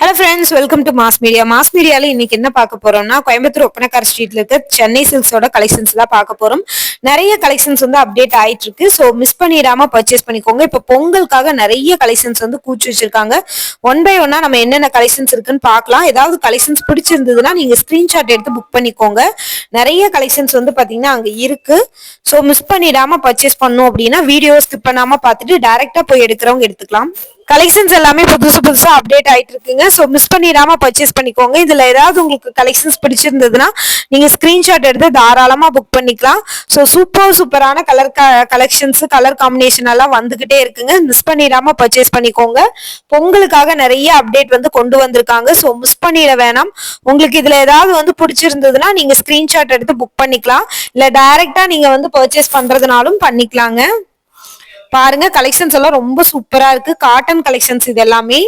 Hello friends welcome to mass media mass மீடியால இன்னைக்கு என்ன பார்க்க போறோம்னா கோயம்புத்தூர் ஒப்பனக்கார் ஸ்ட்ரீட்ல இருக்க சென்னை சில்க்ஸோட கலெக்ஷன்ஸ் எல்லாம் பார்க்க போறோம். நிறைய கலெக்ஷன்ஸ் வந்து அப்டேட் ஆயிட்டு இருக்கு. ஸோ மிஸ் பண்ணிடாம பர்ச்சேஸ் பண்ணிக்கோங்க. இப்போ பொங்கலுக்காக நிறைய கலெக்ஷன்ஸ் வந்து கூச்சி வச்சிருக்காங்க. ஒன் பை ஒன்னா நம்ம என்னென்ன கலெக்ஷன்ஸ் இருக்குன்னு பார்க்கலாம். ஏதாவது கலெக்ஷன்ஸ் பிடிச்சிருந்ததுன்னா நீங்க ஸ்கிரீன்ஷாட் எடுத்து புக் பண்ணிக்கோங்க. நிறைய கலெக்ஷன்ஸ் வந்து பாத்தீங்கன்னா அங்க இருக்கு. ஸோ மிஸ் பண்ணிடாம பர்ச்சேஸ் பண்ணும் அப்படின்னா வீடியோ ஸ்கிப் பண்ணாம பார்த்துட்டு டைரக்டா போய் எடுக்கிறவங்க எடுத்துக்கலாம். கலெக்ஷன்ஸ் எல்லாமே புதுசு புதுசாக அப்டேட் ஆயிட்டு இருக்குங்க. ஸோ மிஸ் பண்ணிடாம பர்ச்சேஸ் பண்ணிக்கோங்க. இதில் ஏதாவது உங்களுக்கு கலெக்ஷன்ஸ் பிடிச்சிருந்ததுன்னா நீங்கள் ஸ்க்ரீன்ஷாட் எடுத்து தாராளமாக புக் பண்ணிக்கலாம். ஸோ சூப்பர் சூப்பரான கலர் கலெக்ஷன்ஸ் கலர் காம்பினேஷன் எல்லாம் வந்துகிட்டே இருக்குங்க. மிஸ் பண்ணிடாம பர்ச்சேஸ் பண்ணிக்கோங்க. பொங்கலுக்காக நிறைய அப்டேட் வந்து கொண்டு வந்திருக்காங்க. ஸோ மிஸ் பண்ணிட வேணாம். உங்களுக்கு இதில் ஏதாவது வந்து பிடிச்சிருந்ததுன்னா நீங்கள் ஸ்க்ரீன்ஷாட் எடுத்து புக் பண்ணிக்கலாம். இல்லை டைரெக்டாக நீங்கள் வந்து பர்ச்சேஸ் பண்ணுறதுனாலும் பண்ணிக்கலாங்க. பாருங்க கலெக்ஷன்ஸ் எல்லாம் ரொம்ப சூப்பரா இருக்கு. காட்டன் கலெக்ஷன்ஸ் இது எல்லாமே.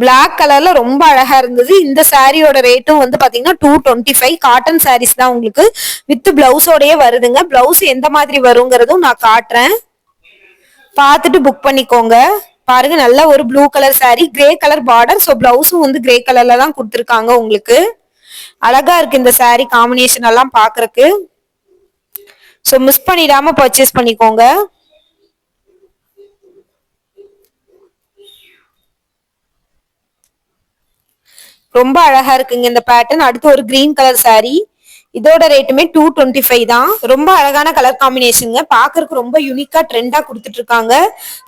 பிளாக் கலர்ல ரொம்ப அழகா இருந்தது. இந்த சாரியோட ரேட்டும் வந்து பாத்தீங்கன்னா two twenty five cotton saris தான் உங்களுக்கு வித் பிளவுஸோடயே வருதுங்க. பிளவுஸ் எந்த மாதிரி வருங்கிறதும் நான் காட்டுறேன். பார்த்துட்டு புக் பண்ணிக்கோங்க. பாருங்க நல்ல ஒரு blue colour sari grey colour border so பிளவுஸும் வந்து கிரே கலர்ல தான் கொடுத்துருக்காங்க உங்களுக்கு. அழகா இருக்கு இந்த சாரி காம்பினேஷன் எல்லாம் பாக்குறதுக்கு ஸோ மிஸ் பண்ணிடாம பர்ச்சேஸ் பண்ணிக்கோங்க. ரொம்ப அழகா இருக்குங்க இந்த பேட்டர்ன் அடுத்து ஒரு கிரீன் கலர் saree. இதோட ரேட்டுமே டூ டுவெண்ட்டி ஃபைவ் தான். ரொம்ப அழகான கலர் காம்பினேஷனுங்க பாக்குறதுக்கு ரொம்ப யூனிக்கா ட்ரெண்டா கொடுத்துட்டு இருக்காங்க.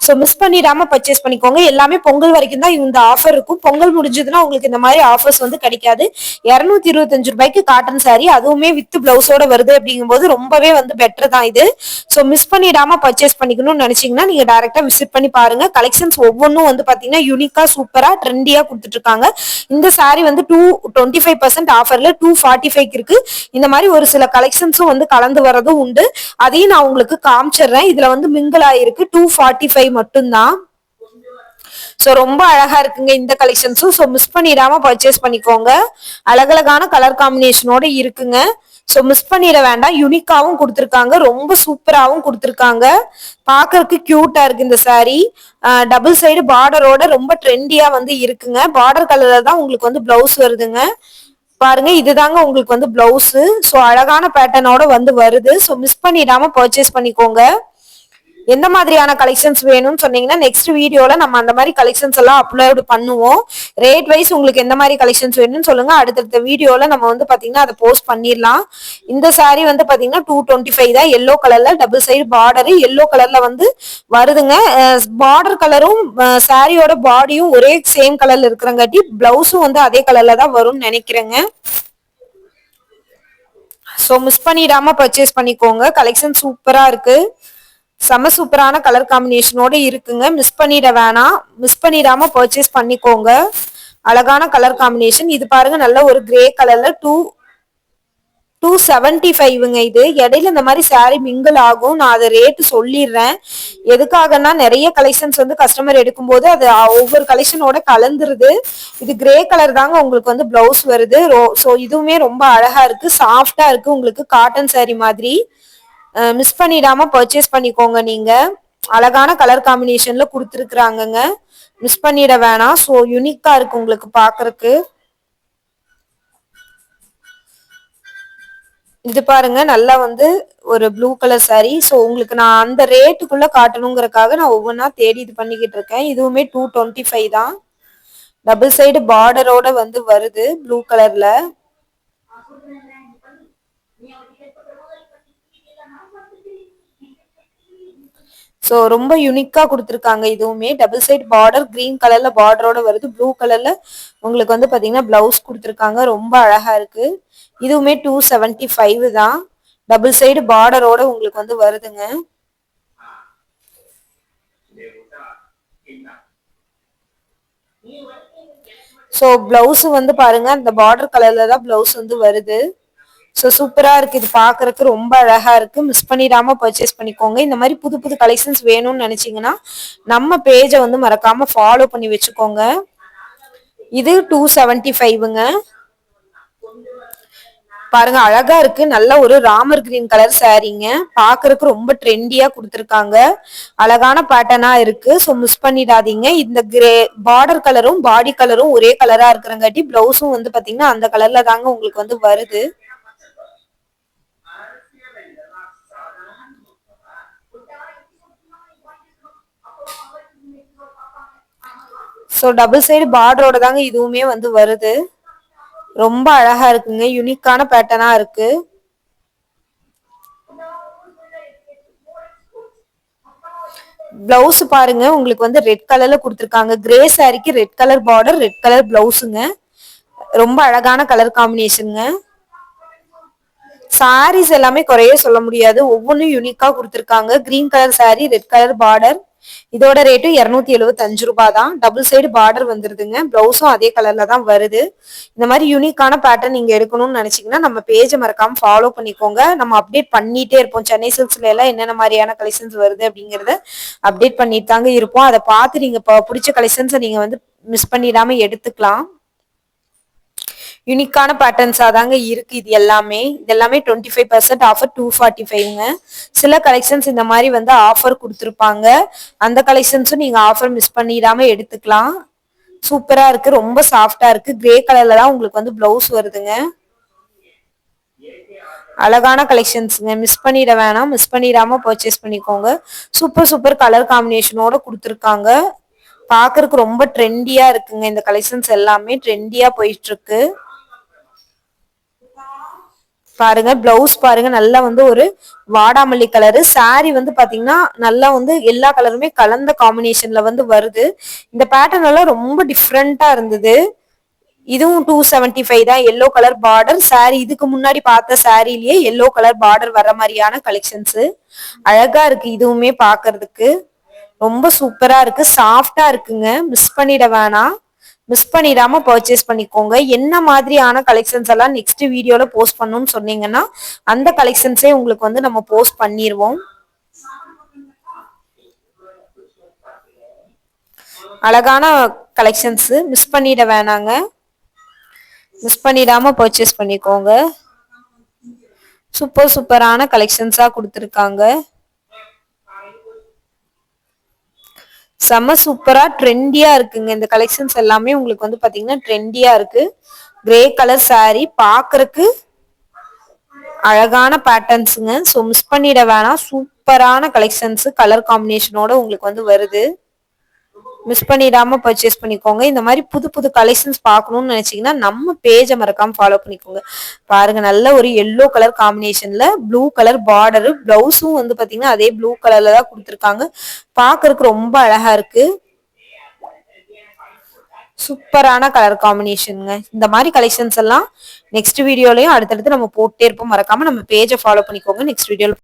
ஸோ மிஸ் பண்ணிடாம பர்ச்சேஸ் பண்ணிக்கோங்க. எல்லாமே பொங்கல் வரைக்கும் தான் இந்த ஆஃபர் இருக்கும். பொங்கல் முடிஞ்சதுன்னா உங்களுக்கு இந்த மாதிரி ஆஃபர்ஸ் வந்து கிடைக்காது. இரநூத்தி இருபத்தஞ்சு ரூபாய்க்கு காட்டன் சாரி அதுவுமே வித் பிளவுஸோட வருது அப்படிங்கும்போது ரொம்பவே வந்து பெட்டர் தான் இது. ஸோ மிஸ் பண்ணிடாம பர்ச்சேஸ் பண்ணிக்கணும்னு நினைச்சீங்கன்னா நீங்க டைரக்டா விசிட் பண்ணி பாருங்க. கலெக்ஷன்ஸ் ஒவ்வொன்றும் வந்து பாத்தீங்கன்னா யூனிக்கா சூப்பரா ட்ரெண்டியா கொடுத்துட்டு இருக்காங்க. இந்த சாரி வந்து டூ டுவெண்ட்டி ஃபைவ் பர்சன்ட் ஆஃபர்ல டூ ஃபார்ட்டி ஃபைவ் இருக்கு. இந்த மாதிரி ஒரு சில கலெக்ஷன்ஸும் வந்து கலந்து வரதும் உண்டு. அதையும் நான் உங்களுக்கு காமிச்சிடுறேன். இதுல வந்து மிங்கிள் ஆயிருக்கு. டூ ஃபார்ட்டி ஃபைவ் மட்டும்தான். ஸோ ரொம்ப அழகா இருக்குங்க இந்த கலெக்ஷன்ஸும் ஸோ மிஸ் பண்ணிடாம பர்ச்சேஸ் பண்ணிக்கோங்க. அழகழகான கலர் காம்பினேஷனோட இருக்குங்க. ஸோ மிஸ் பண்ணிட வேண்டாம். யூனிக்காவும் கொடுத்துருக்காங்க. ரொம்ப சூப்பராகவும் கொடுத்துருக்காங்க. பார்க்கறதுக்கு க்யூட்டா இருக்கு இந்த saree. டபுள் சைடு பார்டரோட ரொம்ப ட்ரெண்டியா வந்து இருக்குங்க. பார்டர் கலர்ல தான் உங்களுக்கு வந்து பிளவுஸ் வருதுங்க. பாருங்க இதுதாங்க உங்களுக்கு வந்து பிளவுஸ் ஸோ அழகான பேட்டர்னோட வந்து வருது. ஸோ மிஸ் பண்ணிடாம பர்ச்சேஸ் பண்ணிக்கோங்க. எந்த மாதிரியான கலெக்ஷன்ஸ் வேணும்னு சொன்னீங்கன்னா நெக்ஸ்ட் வீடியோல நம்ம அந்த மாதிரி கலெக்ஷன்ஸ் எல்லாம் அப்லோடு பண்ணுவோம். ரேட் வைஸ் உங்களுக்கு எந்த மாதிரி கலெக்ஷன்ஸ் வேணும்னு சொல்லுங்க. அடுத்தடுத்த வீடியோல நம்ம வந்து பாத்தீங்கன்னா அதை போஸ்ட் பண்ணிடலாம். இந்த சாரீ வந்து பாத்தீங்கன்னா டூ டுவெண்ட்டி ஃபைவ் தான் எல்லோ கலர்ல டபுள் சைடு பார்டரு எல்லோ கலர்ல வந்து வருதுங்க. பார்டர் கலரும் சாரியோட பாடியும் ஒரே சேம் கலர்ல இருக்கிறங்காட்டி பிளவுஸும் வந்து அதே கலர்ல தான் வரும்னு நினைக்கிறேங்க. ஸோ மிஸ் பண்ணிடாம பர்ச்சேஸ் பண்ணிக்கோங்க. கலெக்ஷன் சூப்பரா இருக்கு. செம சூப்பரான கலர் காம்பினேஷனோட இருக்குங்க. மிஸ் பண்ணிட வேணாம். மிஸ் பண்ணிடாம பர்ச்சேஸ் பண்ணிக்கோங்க. அழகான கலர் காம்பினேஷன் இது பாருங்க நல்ல ஒரு கிரே கலர்ல டூ டூ செவன்டி ஃபைவ்ங்க இது. இடையில இந்த மாதிரி சாரீ மிங்கிள் ஆகும். நான் அதை ரேட்டு சொல்லிடுறேன். எதுக்காகன்னா நிறைய கலெக்ஷன்ஸ் வந்து கஸ்டமர் எடுக்கும்போது அது ஒவ்வொரு கலெக்ஷனோட கலந்துருது. இது கிரே கலர் தாங்க உங்களுக்கு வந்து பிளவுஸ் வருது. ஸோ இதுவுமே ரொம்ப அழகா இருக்கு. சாஃப்டா இருக்கு உங்களுக்கு காட்டன் சாரீ மாதிரி. மிஸ் பண்ணிடாம பர்ச்சேஸ் பண்ணிக்கோங்க நீங்க. அழகான கலர் காம்பினேஷன்ல கொடுத்துருக்குறாங்கங்க. மிஸ் பண்ணிட வேணாம். ஸோ யூனிக்கா இருக்கு உங்களுக்கு பாக்குறதுக்கு. இது பாருங்க நல்லா வந்து ஒரு ப்ளூ கலர் சாரி ஸோ உங்களுக்கு நான் அந்த ரேட்டுக்குள்ள காட்டணுங்கிறக்காக நான் ஒவ்வொன்றா தேடி இது பண்ணிக்கிட்டு இருக்கேன். இதுவுமே டூ டுவெண்ட்டி ஃபைவ் தான் டபுள் சைடு பார்டரோட வந்து வருது ப்ளூ கலர்ல ஸோ ரொம்ப யூனிக்காக கொடுத்துருக்காங்க இதுவுமே. டபுள் சைடு பார்டர் கிரீன் கலரில் பார்டரோட வருது. ப்ளூ கலரில் உங்களுக்கு வந்து பார்த்தீங்கன்னா ப்ளவுஸ் கொடுத்துருக்காங்க. ரொம்ப அழகாக இருக்குது இதுவுமே டூ செவன்ட்டி ஃபைவ் தான் டபுள் சைடு பார்டரோட உங்களுக்கு வந்து வருதுங்க. ஸோ பிளவுஸ் வந்து பாருங்க. அந்த பார்டர் கலர்ல தான் பிளவுஸ் வந்து வருது. ஸோ சூப்பராக இருக்குது இது பாக்குறதுக்கு ரொம்ப அழகா இருக்கு. மிஸ் பண்ணிடாம பர்ச்சேஸ் பண்ணிக்கோங்க. இந்த மாதிரி புது புது கலெக்ஷன்ஸ் வேணும்னு நினச்சிங்கன்னா நம்ம பேஜை வந்து மறக்காம ஃபாலோ பண்ணி வச்சுக்கோங்க. இது டூ செவன்ட்டி ஃபைவுங்க பாருங்க அழகா இருக்கு. நல்ல ஒரு ராமர் கிரீன் கலர் சாரீங்க பாக்குறதுக்கு ரொம்ப ட்ரெண்டியா கொடுத்துருக்காங்க. அழகான பேட்டர்னா இருக்கு. ஸோ மிஸ் பண்ணிடாதீங்க. இந்த கிரே பார்டர் கலரும் பாடி கலரும் ஒரே கலரா இருக்கிறங்காட்டி பிளவுஸும் வந்து பாத்தீங்கன்னா அந்த கலர்ல தாங்க உங்களுக்கு வந்து வருது. ஸோ டபுள் சைடு பார்டரோட தாங்க இதுவுமே வந்து வருது. ரொம்ப அழகா இருக்குங்க. யூனிக்கான பேட்டர்னா இருக்கு. பிளவுஸ் பாருங்க. உங்களுக்கு வந்து ரெட் கலர்ல கொடுத்துருக்காங்க. கிரே சாரிக்கு red colour border red colour பிளவுஸுங்க ரொம்ப அழகான கலர் காம்பினேஷனுங்க சாரீஸ் எல்லாமே குறைய சொல்ல முடியாது. ஒவ்வொன்றும் யூனிக்கா கொடுத்துருக்காங்க. Green colour sari red colour border இதோட ரேட்டு இருநூத்தி எழுபத்தஞ்சு ரூபாய் தான் டபுள் சைடு பார்டர் வந்துருதுங்க பிளவுஸும் அதே கலர்ல தான் வருது. இந்த மாதிரி யூனிக்கான பேட்டர்ன் நீங்க எடுக்கணும்னு நினைச்சீங்கன்னா நம்ம பேஜை மறக்காம ஃபாலோ பண்ணிக்கோங்க. நம்ம அப்டேட் பண்ணிட்டே இருப்போம். சென்னை சில்க்ஸ்ல எல்லாம் என்னென்ன மாதிரியான கலெக்ஷன்ஸ் வருது அப்படிங்கறத அப்டேட் பண்ணிட்டு தாங்க இருப்போம். அதை பார்த்து நீங்க பிடிச்ச கலெக்ஷன்ஸை நீங்க வந்து மிஸ் பண்ணிடாம எடுத்துக்கலாம். யூனிக்கான பேட்டர்ன்ஸாக தாங்க இருக்கு இது எல்லாமே. இது எல்லாமே twenty five percent offer two forty ஃபைவ்ங்க சில கலெக்ஷன்ஸ் இந்த மாதிரி வந்து ஆஃபர் கொடுத்துருப்பாங்க. அந்த கலெக்ஷன்ஸும் நீங்கள் ஆஃபர் மிஸ் பண்ணிடாம எடுத்துக்கலாம். சூப்பராக இருக்கு ரொம்ப சாஃப்டாக இருக்கு. கிரே கலர்ல தான் உங்களுக்கு வந்து பிளவுஸ் வருதுங்க. அழகான கலெக்ஷன்ஸுங்க மிஸ் பண்ணிட வேணாம். மிஸ் பண்ணிடாம பர்ச்சேஸ் பண்ணிக்கோங்க. சூப்பர் சூப்பர் கலர் காம்பினேஷனோட கொடுத்துருக்காங்க. பாக்குறதுக்கு ரொம்ப ட்ரெண்டியா இருக்குங்க. இந்த கலெக்ஷன்ஸ் எல்லாமே ட்ரெண்டியா போயிட்டு இருக்கு. பாருங்க பிளவுஸ் பாருங்க நல்லா வந்து ஒரு வாடாமல்லி கலரு சாரி வந்து பாத்தீங்கன்னா நல்லா வந்து எல்லா கலருமே கலந்த காம்பினேஷன்ல வந்து வருது. இந்த பேட்டர்ன் எல்லாம் ரொம்ப டிஃப்ரெண்டா இருந்தது. இதுவும் டூ செவன்டி ஃபைவ் தான். எல்லோ கலர் பார்டர் சாரி இதுக்கு முன்னாடி பார்த்த சாரிலேயே எல்லோ கலர் பார்டர் வர மாதிரியான கலெக்ஷன்ஸ் அழகா இருக்கு இதுவுமே பாக்குறதுக்கு. ரொம்ப சூப்பரா இருக்கு. சாஃப்டா இருக்குங்க. மிஸ் பண்ணிட வேணாம். மிஸ் பண்ணிடாம பர்ச்சேஸ் பண்ணிக்கோங்க. என்ன மாதிரியான கலெக்ஷன்ஸ் எல்லாம் நெக்ஸ்ட் வீடியோல போஸ்ட் பண்ணணும்னு சொன்னீங்கன்னா அந்த கலெக்ஷன்ஸே உங்களுக்கு வந்து நம்ம போஸ்ட் பண்ணிடுவோம் அழகான கலெக்ஷன்ஸ் மிஸ் பண்ணிட வேணாங்க. மிஸ் பண்ணிடாம பர்ச்சேஸ் பண்ணிக்கோங்க. சூப்பர் சூப்பரான கலெக்ஷன்ஸா கொடுத்துருக்காங்க. செம்ம சூப்பரா ட்ரெண்டியா இருக்குங்க. இந்த கலெக்ஷன்ஸ் எல்லாமே உங்களுக்கு வந்து பாத்தீங்கன்னா ட்ரெண்டியா இருக்கு. கிரே கலர் சாரி பாக்குறதுக்கு அழகான பேட்டர்ன்ஸுங்க ஸோ மிஸ் பண்ணிட வேணாம். சூப்பரான கலெக்ஷன்ஸ் கலர் காம்பினேஷனோட உங்களுக்கு வந்து வருது. மிஸ் பண்ணிடாம பர்ச்சேஸ் பண்ணிக்கோங்க. இந்த மாதிரி புது புது கலெக்ஷன்ஸ் பார்க்கணும்னு நினைச்சீங்கன்னா நம்ம பேஜை மறக்காம ஃபாலோ பண்ணிக்கோங்க. பாருங்க நல்ல ஒரு எல்லோ கலர் காம்பினேஷன்ல ப்ளூ கலர் பார்டர் பிளவுஸும் வந்து பாத்தீங்கன்னா அதே ப்ளூ கலர்ல தான் கொடுத்துருக்காங்க. பாக்குறதுக்கு ரொம்ப அழகா இருக்கு. சூப்பரான கலர் காம்பினேஷனுங்க இந்த மாதிரி கலெக்ஷன்ஸ் எல்லாம் நெக்ஸ்ட் வீடியோலயும் அடுத்தடுத்து நம்ம போட்டே இருப்போம். மறக்காம நம்ம பேஜை ஃபாலோ பண்ணிக்கோங்க. நெக்ஸ்ட் வீடியோல